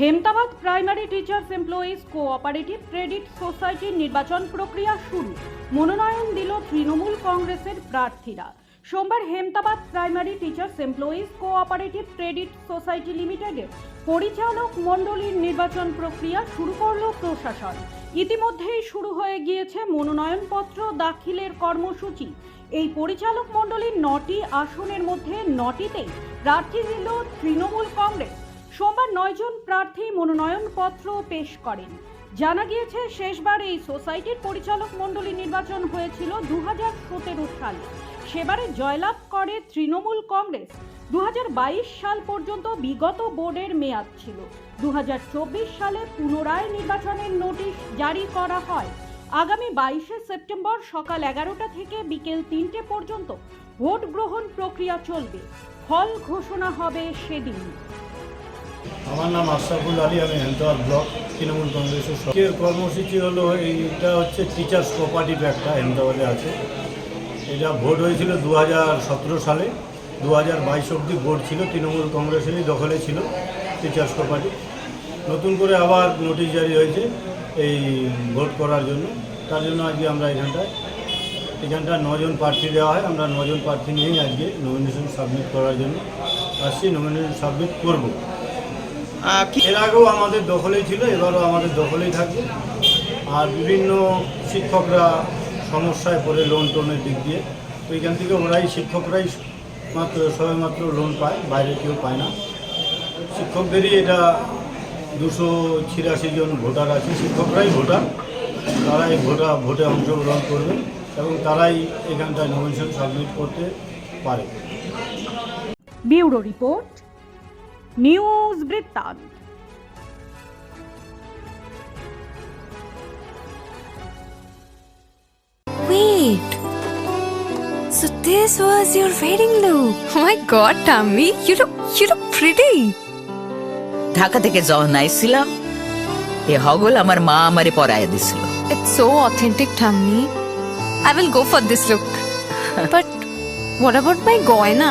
Hemtabad primary teachers employees cooperative credit সোসাইটির নির্বাচন প্রক্রিয়া শুরু। মনোনয়ন দিল তৃণমূল কংগ্রেসের প্রার্থীরা। সোমবার Hemtabad primary teachers employees cooperative credit society লিমিটেডের পরিচালক মণ্ডলীর নির্বাচন প্রক্রিয়া শুরু করল প্রশাসন। ইতিমধ্যেই শুরু হয়ে গিয়েছে মনোনয়নপত্র দাখিলের কর্মসূচি। এই পরিচালক মণ্ডলীর নটি আসনের মধ্যে নটিতেই প্রার্থী দিল তৃণমূল কংগ্রেস। সোমবার নয়জন প্রার্থী মনোনয়নপত্র পেশ করেন। জানা গিয়েছে, শেষবার এই সোসাইটির পরিচালক মণ্ডলী নির্বাচন হয়েছিল দু হাজার সতেরো সালে। সেবারে জয়লাভ করে তৃণমূল কংগ্রেস। দু হাজার বাইশ সাল পর্যন্ত বিগত বোর্ডের মেয়াদ ছিল। দু হাজার চব্বিশ সালে পুনরায় নির্বাচনের নোটিশ জারি করা হয়। আগামী বাইশে সেপ্টেম্বর সকাল এগারোটা থেকে বিকেল তিনটে পর্যন্ত ভোট গ্রহণ প্রক্রিয়া চলবে। ফল ঘোষণা হবে সেদিন আমার নাম আশরাফুল আলী, আমি হেমতাবাদ ব্লক, তৃণমূল কংগ্রেসের সঙ্গে কর্মসূচি হলো, এইটা হচ্ছে টিচার্স কোঅপারেটিভ একটা হেমতাবাদে আছে। এটা ভোট হয়েছিল দু হাজার সতেরো সালে। দু হাজার বাইশ অব্দি ভোট ছিল, তৃণমূল কংগ্রেসেরই দখলে ছিল টিচার্স কোঅপারেটিভ নতুন করে আবার নোটিশ জারি হয়েছে এই ভোট করার জন্য। তার জন্য আজকে আমরা এখানটায় এখানটা নজন প্রার্থী দেওয়া হয়। আমরা নজন প্রার্থী নিয়েই আজকে নমিনেশন সাবমিট করার জন্য আসছি। নমিনেশন সাবমিট করব। এর আগেও আমাদের দখলেই ছিল এবারও আমাদের দখলেই থাকবে। আর বিভিন্ন শিক্ষকরা সমস্যায় পড়ে লোন টোনের দিক দিয়ে। তো এখান থেকে ওরাই শিক্ষকরাই মাত্র সবেমাত্র লোন পায় বাইরে কেউ পায় না। শিক্ষকদেরই এটা দুশো ছিয়াশি জন ভোটার আছে শিক্ষকরাই ভোটার। তারাই ভোটা ভোটে অংশগ্রহণ করবে এবং তারাই এখানটায় নমিনেশন সাবমিট করতে পারে। ব্যুরো রিপোর্ট নিউজ বৃত্তান্ত Wait. So this was your wedding look. Oh my god, Tammy, you look you look pretty. Dhaka থেকে যখন আইছিলাম এ হগল আমার মা আমারে পরায় দিছিল It's so authentic, Tammy. I will go for this look. but what about my goina?